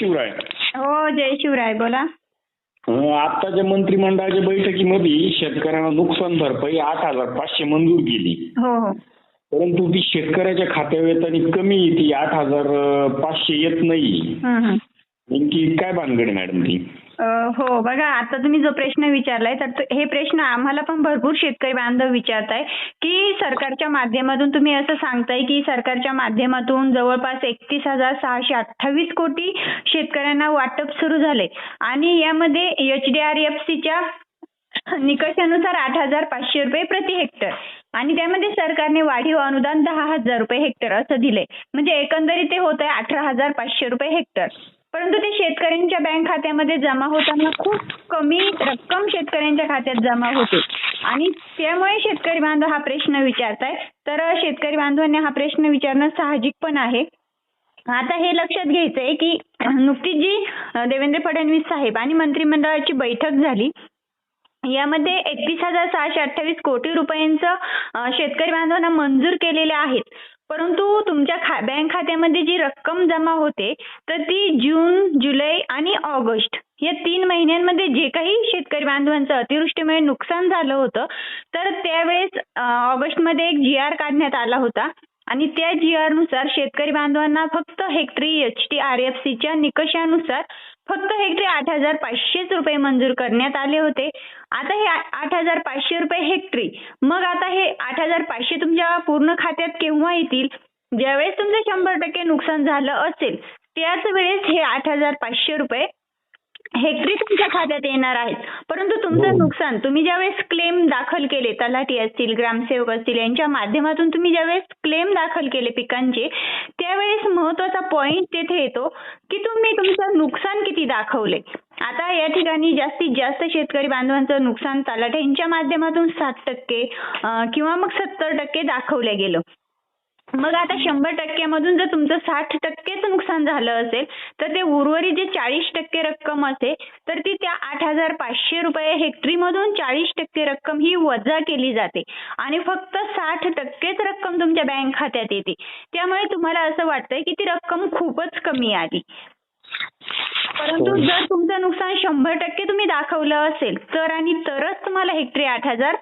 शिवराय. हो जय शिवराय बोला. अं, आत्ताच्या मंत्रिमंडळाच्या बैठकीमध्ये शेतकऱ्यांना नुकसान भरपाई आठ हजार पाचशे मंजूर केली. हो हो. परंतु ती शेतकऱ्याच्या खात्यावेळेत कमी ती आठ हजार पाचशे येत नाही. हं, हं. नेमकी काय भानगड मॅडम ती? हो बघा आता तुम्ही जो प्रश्न विचारलाय तर हे प्रश्न आम्हाला पण भरपूर शेतकरी बांधव विचारताय की सरकारच्या माध्यमातून तुम्ही असं सांगताय की सरकारच्या माध्यमातून जवळपास एकतीस हजार सहाशे अठ्ठावीस कोटी शेतकऱ्यांना वाटप सुरू झाले. आणि यामध्ये एच डी आर एफ सीच्या निकषानुसार आठ हजार पाचशे रुपये प्रति हेक्टर आणि त्यामध्ये सरकारने वाढीव अनुदान दहा हजार रुपये हेक्टर असं दिलंय. म्हणजे एकंदरीत ते होत आहे अठरा हजार पाचशे रुपये हेक्टर. परंतु ते शेतकऱ्यांच्या बँक खात्यामध्ये जमा होताना खूप कमी रक्कम शेतकऱ्यांच्या खात्यात जमा होते. आणि त्यामुळे शेतकरी बांधव हा प्रश्न विचारताय. तर शेतकरी बांधवांनी हा प्रश्न विचारणं साहजिक पण आहे. आता हे लक्षात घ्यायचंय की नुकतीच जी देवेंद्र फडणवीस साहेब आणि मंत्रिमंडळाची बैठक झाली. यामध्ये एकतीस हजार सहाशे अठ्ठावीस कोटी रुपयांचं शेतकरी बांधवांना मंजूर केलेले आहेत. परंतु तुमच्या खा बँक खात्यामध्ये जी रक्कम जमा होते तर ती जून जुलै आणि ऑगस्ट या तीन महिन्यांमध्ये जे काही शेतकरी बांधवांचं अतिवृष्टीमुळे नुकसान झालं होतं तर त्यावेळेस ऑगस्टमध्ये एक जी आर काढण्यात आला होता. आणि त्या जी आरनुसार शेतकरी बांधवांना फक्त हेक्टरी एच टी आर एफ सीच्या निकषानुसार फक्त हेक्टरी आठ हजार पाचशेच रुपये मंजूर करण्यात आले होते. आता हे आठ हजार पाचशे रुपये हेक्टरी. मग आता हे आठ हजार पाचशे तुमच्या पूर्ण खात्यात केव्हा येतील? ज्यावेळेस तुमचं शंभर टक्के नुकसान झालं असेल त्याच वेळेस हे आठ हजार पाचशे रुपये हेक्टरी तुमच्या खात्यात येणार आहेत. परंतु तुमचं नुकसान तुम्ही ज्यावेळेस क्लेम दाखल केले तलाठी असतील ग्रामसेवक असतील यांच्या माध्यमातून तुम्ही ज्यावेळेस क्लेम दाखल केले पिकांचे त्यावेळेस महत्त्वाचा पॉइंट तेथे येतो की तुम्ही तुमचं नुकसान किती दाखवले. आता या ठिकाणी जास्तीत जास्त शेतकरी बांधवांचं नुकसान तलाठ्यांच्या माध्यमातून सात टक्के किंवा मग सत्तर टक्के दाखवलं गेलं. मग आता शंभर टक्क्यामधून जर तुमचं साठ टक्केच नुकसान झालं असेल तर ते उर्वरित जे चाळीस टक्के रक्कम असेल तर ती त्या आठ हजार पाचशे रुपये हेक्टरीमधून चाळीस टक्के रक्कम ही वजा केली जाते. आणि फक्त साठ टक्केच रक्कम तुमच्या बँक खात्यात येते. त्यामुळे तुम्हाला असं वाटतंय की ती रक्कम खूपच कमी आली. परंतु जर तुमचं नुकसान शंभर टक्के तुम्ही दाखवलं असेल तर आणि तरच तुम्हाला हेक्टरी आठ हजार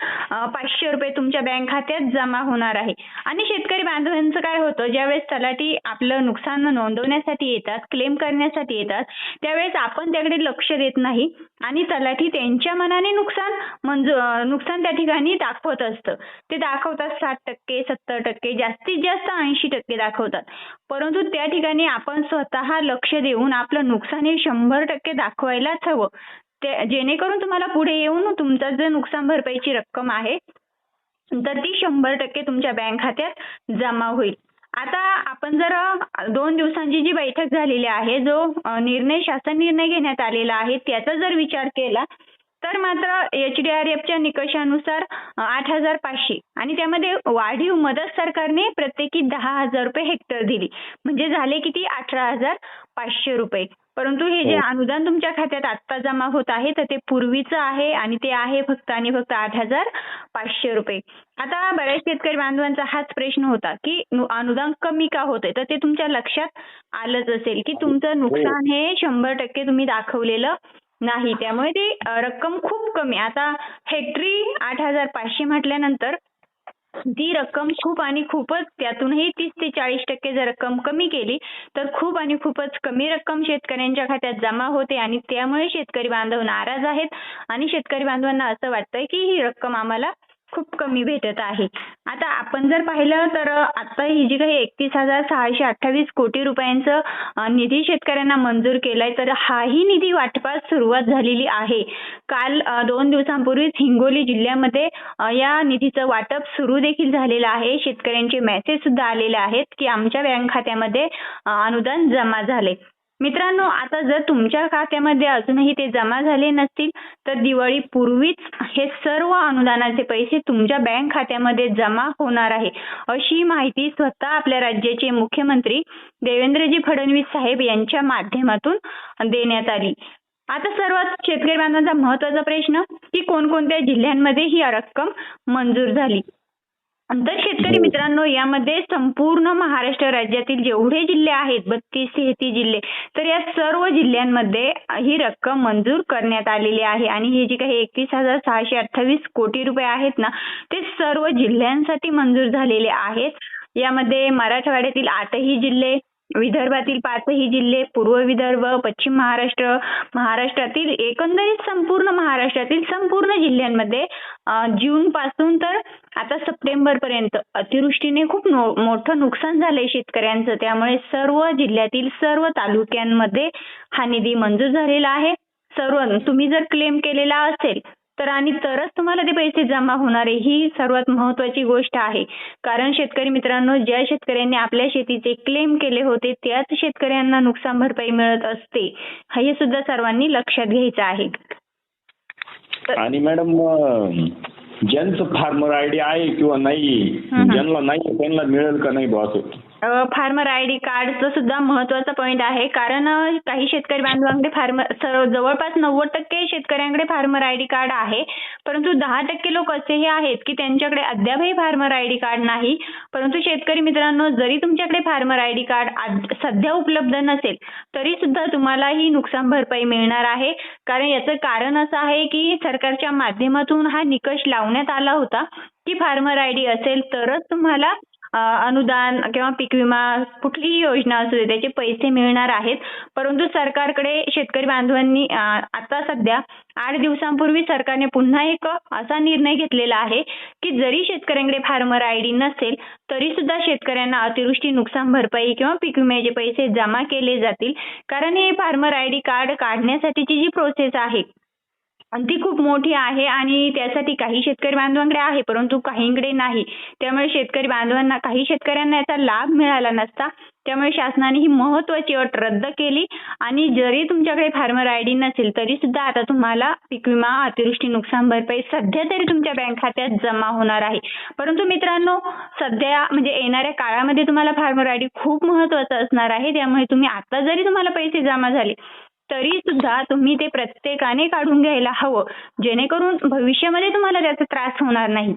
पाचशे रुपये तुमच्या बँक खात्यात जमा होणार आहे. आणि शेतकरी बांधवांचं काय होतं ज्यावेळेस तलाठी आपलं नुकसान नोंदवण्यासाठी येतात क्लेम करण्यासाठी येतात त्यावेळेस आपण त्याकडे लक्ष देत नाही. आणि तलाठी त्यांच्या मनाने नुकसान मंजू नुकसान त्या ठिकाणी दाखवत असतं. ते दाखवतात साठ टक्के सत्तर टक्के जास्तीत जास्त ऐंशी टक्के दाखवतात. परंतु त्या ठिकाणी आपण स्वतः लक्ष देऊन आपलं नुकसान हे शंभर टक्के दाखवायलाच हवं. ते जेणेकरून तुम्हाला पुढे येऊन तुमचं जे नुकसान भरपाईची रक्कम आहे तर ती शंभर टक्के तुमच्या बँक खात्यात जमा होईल. आता आपण जर दोन दिवसांची जी बैठक झालेली आहे जो निर्णय शासन निर्णय घेण्यात आलेला आहे त्याचा जर विचार केला तर मात्र एच डी आर एफच्या निकषानुसार आठ हजार पाचशे आणि त्यामध्ये वाढीव मदत सरकारने प्रत्येकी दहा हजार रुपये हेक्टर दिली. म्हणजे झाले किती? अठरा हजार पाचशे रुपये. परंतु हे जे अनुदान तुमच्या खात्यात आत्ता जमा होत आहे तर ते पूर्वीचं आहे आणि ते आहे फक्त आणि फक्त आठ हजार पाचशे रुपये. आता बऱ्याच शेतकरी बांधवांचा हाच प्रश्न होता की अनुदान कमी का होतंय? तर ते तुमच्या लक्षात आलंच असेल की तुमचं नुकसान हे शंभर टक्के तुम्ही दाखवलेलं नाही. त्यामुळे ती रक्कम खूप कमी. आता हेक्टरी आठ हजार पाचशे म्हटल्यानंतर ती रक्कम खूप आणि खूपच त्यातूनही तीस ते चाळीस टक्के जर रक्कम कमी केली तर खूप आणि खूपच कमी रक्कम शेतकऱ्यांच्या खात्यात जमा होते आणि त्यामुळे शेतकरी बांधव नाराज आहेत. आणि शेतकरी बांधवांना असं वाटतंय की ही रक्कम आम्हाला खूप कमी भेटत आहे. आता आपण जर पाहिलं तर आता ही जी काही एकतीस हजार सहाशे अठ्ठावीस कोटी रुपयांचं निधी शेतकऱ्यांना मंजूर केलाय तर हाही निधी वाटपास सुरुवात झालेली आहे. काल दोन दिवसांपूर्वीच हिंगोली जिल्ह्यामध्ये या निधीचं वाटप सुरू देखील झालेलं आहे. शेतकऱ्यांचे मेसेज सुद्धा आलेले आहेत की आमच्या बँक खात्यामध्ये अनुदान जमा झाले मित्रांनो आता जर तुमच्या खात्यामध्ये अजूनही ते जमा झाले नसतील तर दिवाळी पूर्वीच हे सर्व अनुदानाचे पैसे तुमच्या बँक खात्यामध्ये जमा होणार आहे. अशी माहिती स्वतः आपल्या राज्याचे मुख्यमंत्री देवेंद्रजी फडणवीस साहेब यांच्या माध्यमातून देण्यात आली. आता सर्वात शेतकरी बांधवांचा महत्त्वाचा प्रश्न की कोणकोणत्या जिल्ह्यांमध्ये ही रक्कम मंजूर झाली? तर शेतकरी मित्रांनो यामध्ये संपूर्ण महाराष्ट्र राज्यातील जेवढे जिल्हे आहेत बत्तीस तेहतीस जिल्हे तर या सर्व जिल्ह्यांमध्ये ही रक्कम मंजूर करण्यात आलेली आहे. आणि हे जे काही एकतीस हजार सहाशे अठ्ठावीस कोटी रुपये आहेत ना ते सर्व जिल्ह्यांसाठी मंजूर झालेले आहेत. यामध्ये मराठवाड्यातील आठही जिल्हे विदर्भातील पाचही जिल्हे पूर्व विदर्भ पश्चिम महाराष्ट्र महाराष्ट्रातील एकंदरीत संपूर्ण महाराष्ट्रातील संपूर्ण जिल्ह्यांमध्ये जून पासून तर आता सप्टेंबर पर्यंत. अतिवृष्टीने खूप मोठं नुकसान झालंय शेतकऱ्यांचं. त्यामुळे सर्व जिल्ह्यातील सर्व तालुक्यांमध्ये हा निधी मंजूर झालेला आहे. सर्व तुम्ही जर क्लेम केलेला असेल तर आणि तरच तुम्हाला ते पैसे जमा होणार आहे. ही सर्वात महत्वाची गोष्ट आहे. कारण शेतकरी मित्रांनो ज्या शेतकऱ्यांनी आपल्या शेतीचे क्लेम केले होते त्याच शेतकऱ्यांना नुकसान भरपाई मिळत असते. हे सुद्धा सर्वांनी लक्षात घ्यायचं आहे. आणि मॅडम ज्यांचं फार्मर आयडी आहे किंवा नाही. ज्यांना नाही त्यांना मिळेल का नाही बुवा असं फार्मर आय डी कार्डचं सुद्धा महत्त्वाचा पॉईंट आहे. कारण काही शेतकरी बांधवांकडे फार्मर जवळपास नव्वद टक्के शेतकऱ्यांकडे फार्मर आय डी कार्ड आहे. परंतु दहा टक्के लोक असेही आहेत की त्यांच्याकडे अद्यापही फार्मर आय डी कार्ड नाही. परंतु शेतकरी मित्रांनो जरी तुमच्याकडे फार्मर आय डी कार्ड सध्या उपलब्ध नसेल तरी सुद्धा तुम्हाला ही नुकसान भरपाई मिळणार आहे. कारण याचं कारण असं आहे की सरकारच्या माध्यमातून हा निकष लावण्यात आला होता. की फार्मर आय डी असेल तरच तुम्हाला अनुदान किंवा पीक विमा कुठलीही योजना असू दे त्याचे पैसे मिळणार आहेत. परंतु सरकारकडे शेतकरी बांधवांनी आता सध्या आठ दिवसांपूर्वी सरकारने पुन्हा एक असा निर्णय घेतलेला आहे की जरी शेतकऱ्यांकडे फार्मर आय डी नसेल तरी सुद्धा शेतकऱ्यांना अतिवृष्टी नुकसान भरपाई किंवा पीक विम्याचे पैसे जमा केले जातील. कारण हे फार्मर आय डी कार्ड काढण्यासाठीची जी प्रोसेस आहे आणि ती खूप मोठी आहे आणि त्यासाठी काही शेतकरी बांधवांकडे आहे परंतु काहींकडे नाही. त्यामुळे शेतकरी बांधवांना काही शेतकऱ्यांना याचा लाभ मिळाला नसता. त्यामुळे शासनाने ही महत्वाची अट रद्द केली आणि जरी तुमच्याकडे फार्मर आय डी नसेल तरी सुद्धा आता तुम्हाला पीक विमा अतिवृष्टी नुकसान भरपाई सध्या तरी तुमच्या बँक खात्यात जमा होणार आहे. परंतु मित्रांनो सध्या म्हणजे येणाऱ्या काळामध्ये तुम्हाला फार्मर आय डी खूप महत्वाचं असणार आहे. त्यामुळे तुम्ही आता जरी तुम्हाला पैसे जमा झाले तरी सुद्धा तुम्ही ते प्रत्येकाने काढून घ्यायला हवं. जेणेकरून भविष्यामध्ये तुम्हाला त्याचा त्रास होणार नाही.